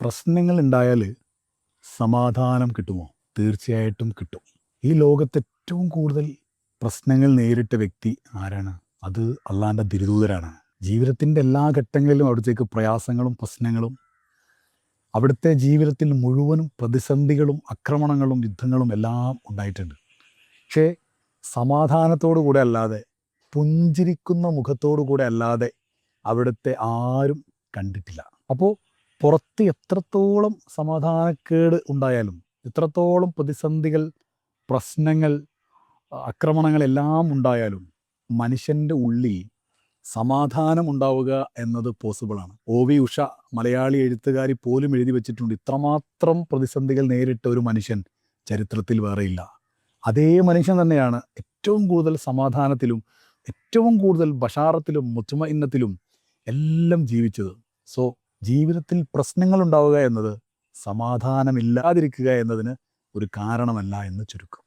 പ്രശ്നങ്ങൾ ഉണ്ടായാൽ സമാധാനം കിട്ടുമോ? തീർച്ചയായിട്ടും കിട്ടും. ഈ ലോകത്ത് ഏറ്റവും കൂടുതൽ പ്രശ്നങ്ങൾ നേരിട്ട വ്യക്തി ആരാണ്? അത് അള്ളാന്റെ ദുരിതൂതരാണ് ജീവിതത്തിന്റെ എല്ലാ ഘട്ടങ്ങളിലും അവിടത്തേക്ക് പ്രയാസങ്ങളും പ്രശ്നങ്ങളും അവിടുത്തെ ജീവിതത്തിൽ മുഴുവനും പ്രതിസന്ധികളും ആക്രമണങ്ങളും യുദ്ധങ്ങളും എല്ലാം ഉണ്ടായിട്ടുണ്ട്. പക്ഷേ സമാധാനത്തോടു കൂടെ അല്ലാതെ പുഞ്ചിരിക്കുന്ന മുഖത്തോടു കൂടെ അല്ലാതെ അവിടുത്തെ ആരും കണ്ടിട്ടില്ല. അപ്പോൾ പുറത്ത് എത്രത്തോളം സമാധാനക്കേട് ഉണ്ടായാലും എത്രത്തോളം പ്രതിസന്ധികൾ പ്രശ്നങ്ങൾ ആക്രമണങ്ങളെല്ലാം ഉണ്ടായാലും മനുഷ്യന്റെ ഉള്ളിൽ സമാധാനം ഉണ്ടാവുക എന്നത് പോസിബിളാണ് ഒ വി ഉഷ മലയാളി എഴുത്തുകാരി പോലും എഴുതി വെച്ചിട്ടുണ്ട്. ഇത്രമാത്രം പ്രതിസന്ധികൾ നേരിട്ട ഒരു മനുഷ്യൻ ചരിത്രത്തിൽ വേറെയില്ല അതേ മനുഷ്യൻ തന്നെയാണ് ഏറ്റവും കൂടുതൽ സമാധാനത്തിലും ഏറ്റവും കൂടുതൽ ബഷാറത്തിലും മുത്തുമ ഇന്നത്തിലും എല്ലാം ജീവിച്ചത്. സോ ജീവിതത്തിൽ പ്രശ്നങ്ങൾ ഉണ്ടാവുക എന്നത് സമാധാനമില്ലാതിരിക്കുക എന്നതിന് ഒരു കാരണമല്ല എന്ന് ചുരുക്കം.